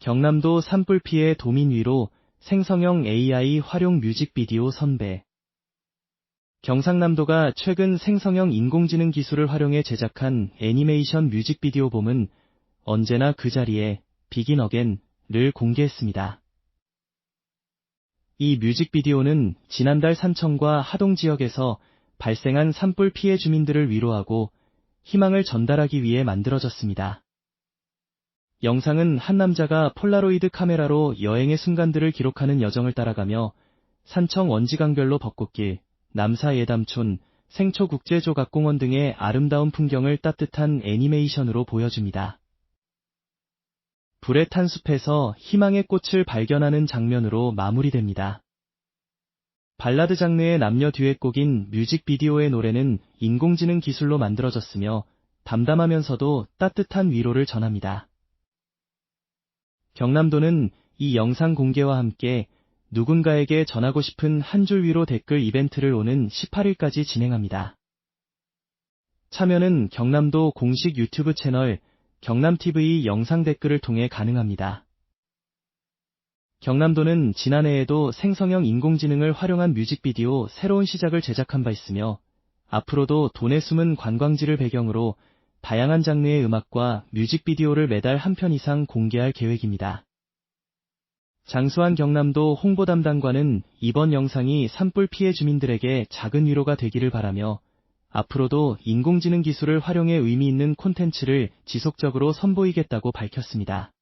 경남도 산불 피해 도민 위로 생성형 AI 활용 뮤직비디오 선배. 경상남도가 최근 생성형 인공지능 기술을 활용해 제작한 애니메이션 뮤직비디오 봄은 언제나 그 자리에 비긴 어겐을 공개했습니다. 이 뮤직비디오는 지난달 산청과 하동 지역에서 발생한 산불 피해 주민들을 위로하고 희망을 전달하기 위해 만들어졌습니다. 영상은 한 남자가 폴라로이드 카메라로 여행의 순간들을 기록하는 여정을 따라가며 산청 원지강별로 벚꽃길, 남사 예담촌, 생초국제조각공원 등의 아름다운 풍경을 따뜻한 애니메이션으로 보여줍니다. 불에 탄 숲에서 희망의 꽃을 발견하는 장면으로 마무리됩니다. 발라드 장르의 남녀 듀엣곡인 뮤직비디오의 노래는 인공지능 기술로 만들어졌으며 담담하면서도 따뜻한 위로를 전합니다. 경남도는 이 영상 공개와 함께 누군가에게 전하고 싶은 한 줄 위로 댓글 이벤트를 오는 18일까지 진행합니다. 참여는 경남도 공식 유튜브 채널 경남TV 영상 댓글을 통해 가능합니다. 경남도는 지난해에도 생성형 인공지능을 활용한 뮤직비디오 새로운 시작을 제작한 바 있으며 앞으로도 돈의 숨은 관광지를 배경으로 다양한 장르의 음악과 뮤직비디오를 매달 한 편 이상 공개할 계획입니다. 장수한 경남도 홍보 담당관은 이번 영상이 산불 피해 주민들에게 작은 위로가 되기를 바라며 앞으로도 인공지능 기술을 활용해 의미 있는 콘텐츠를 지속적으로 선보이겠다고 밝혔습니다.